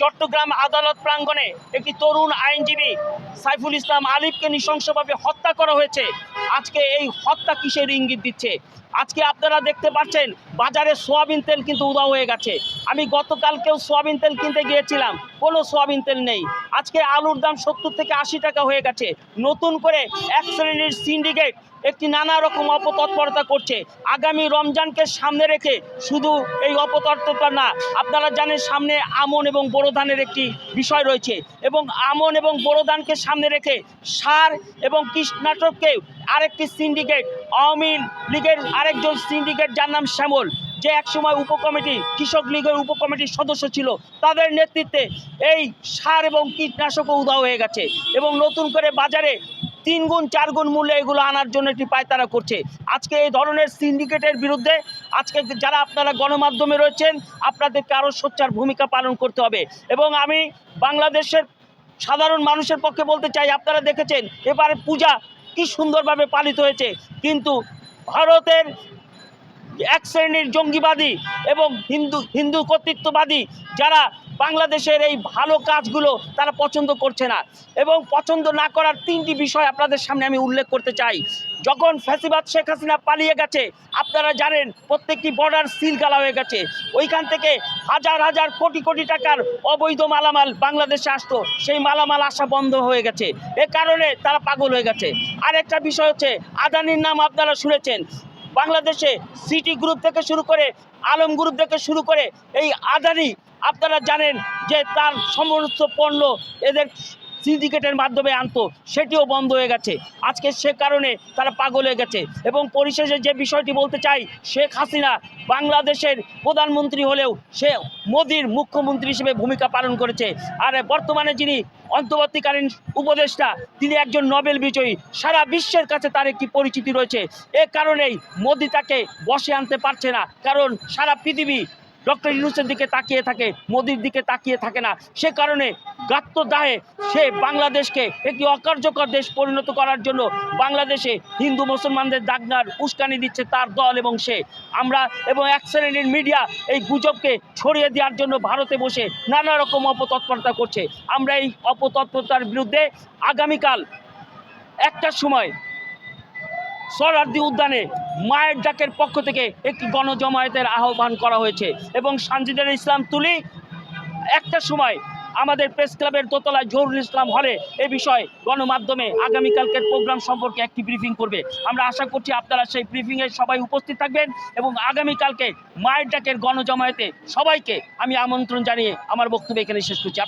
চট্টগ্রাম আদালত প্রাঙ্গণে একটি তরুণ আইনজীবী সাইফুল ইসলাম আলিফকে নৃশংসভাবে হত্যা করা হয়েছে। আজকে এই হত্যা কিসের ইঙ্গিত দিচ্ছে? আজকে আপনারা দেখতে পাচ্ছেন, বাজারে সোয়াবিন তেল কিন্তু উদাও হয়ে গেছে। আমি গতকালকেও সোয়াবিন তেল কিনতে গিয়েছিলাম, কোনো সোয়াবিন তেল নেই। আজকে আলুর দাম সত্তর থেকে আশি টাকা হয়ে গেছে। নতুন করে এক শ্রেণির সিন্ডিকেট একটি নানা রকম অপতৎপরতা করছে। আগামী রমজানকে সামনে রেখে শুধু এই অপতৎপরতা না, আপনারা জানেন সামনে আমন এবং বোরো ধানের একটি বিষয় রয়েছে এবং আমন এবং বোরো ধানকে সামনে রেখে সার এবং কীটনাশককে আরেকটি সিন্ডিকেট আওয়ামী লীগের আরেকজন সিন্ডিকেট যার নাম শ্যামল, যে একসময় উপকমিটি, কৃষক লীগের উপকমিটির সদস্য ছিল, তাদের নেতৃত্বে এই সার এবং কীটনাশকও উধাও হয়ে গেছে এবং নতুন করে বাজারে তিন গুণ, চার গুণ মূল্যে এগুলো আনার জন্য একটি পায়তারা করছে। আজকে এই ধরনের সিন্ডিকেটের বিরুদ্ধে আজকে যারা আপনারা গণমাধ্যমে রয়েছেন, আপনাদেরকে আরও সোচ্চার ভূমিকা পালন করতে হবে। এবং আমি বাংলাদেশের সাধারণ মানুষের পক্ষে বলতে চাই, আপনারা দেখেছেন, এবারে পূজা কি সুন্দরভাবে পালিত হয়েছে। কিন্তু ভারতের এক শ্রেণির জঙ্গিবাদী এবং হিন্দু হিন্দু কর্তৃত্ববাদী যারা বাংলাদেশের এই ভালো কাজগুলো তারা পছন্দ করছে না। এবং পছন্দ না করার তিনটি বিষয় আপনাদের সামনে আমি উল্লেখ করতে চাই। যখন ফ্যাসিবাদ শেখ হাসিনা পালিয়ে গেছে, আপনারা জানেন প্রত্যেকটি বর্ডার সিল গালা হয়ে গেছে। ওইখান থেকে হাজার হাজার কোটি কোটি টাকার অবৈধ মালামাল বাংলাদেশে আসতো। সেই মালামাল আসা বন্ধ হয়ে গেছে। এ কারণে তারা পাগল হয়ে গেছে। আরেকটা বিষয় হচ্ছে, আদানির নাম আপনারা শুনেছেন। বাংলাদেশে সিটি গ্রুপ থেকে শুরু করে, আলম গ্রুপ থেকে শুরু করে, এই আদানি আপনারা জানেন যে তার সমস্ত পণ্য এদের সিন্ডিকেটের মাধ্যমে আনতো, সেটিও বন্ধ হয়ে গেছে। আজকে সে কারণে তারা পাগল হয়ে গেছে। এবং পরিশেষে যে বিষয়টি বলতে চাই, শেখ হাসিনা বাংলাদেশের প্রধানমন্ত্রী হলেও সে মোদির মুখ্যমন্ত্রী হিসেবে ভূমিকা পালন করেছে। আর বর্তমানে যিনি অন্তর্বর্তীকালীন উপদেষ্টা, তিনি একজন নোবেল বিজয়ী। সারা বিশ্বের কাছে তার একটি পরিচিতি রয়েছে। এ কারণেই মোদি তাকে বসে আনতে পারছে না। কারণ সারা পৃথিবী ডক্টর ইউনুসের দিকে তাকিয়ে থাকে, মোদির দিকে তাকিয়ে থাকে না। সে কারণে গাত্রদাহে সে বাংলাদেশকে একটি অকার্যকর দেশ পরিণত করার জন্য বাংলাদেশে হিন্দু, মুসলমানদের দাগনার উস্কানি দিচ্ছে তার দল এবং সে। আমরা এবং এক শ্রেণির মিডিয়া এই গুজবকে ছড়িয়ে দেওয়ার জন্য ভারতে বসে নানা রকম অপতৎপরতা করছে। আমরা এই অপতৎপরতার বিরুদ্ধে আগামীকাল একটার সময় সরার্দি উদ্যানে মায়ের ডাকের পক্ষ থেকে একটি গণজমায়েতের আহ্বান করা হয়েছে এবং সানজিদুল ইসলাম তুলি একটা সময় আমাদের প্রেস ক্লাবের দোতলায় জহুরুল ইসলাম হলে এ বিষয়ে গণমাধ্যমে আগামীকালকের প্রোগ্রাম সম্পর্কে একটি ব্রিফিং করবে। আমরা আশা করছি আপনারা সেই ব্রিফিংয়ে সবাই উপস্থিত থাকবেন এবং আগামীকালকে মায়ের ডাকের গণজমায়েতে সবাইকে আমি আমন্ত্রণ জানিয়ে আমার বক্তব্য এখানে শেষ করছি।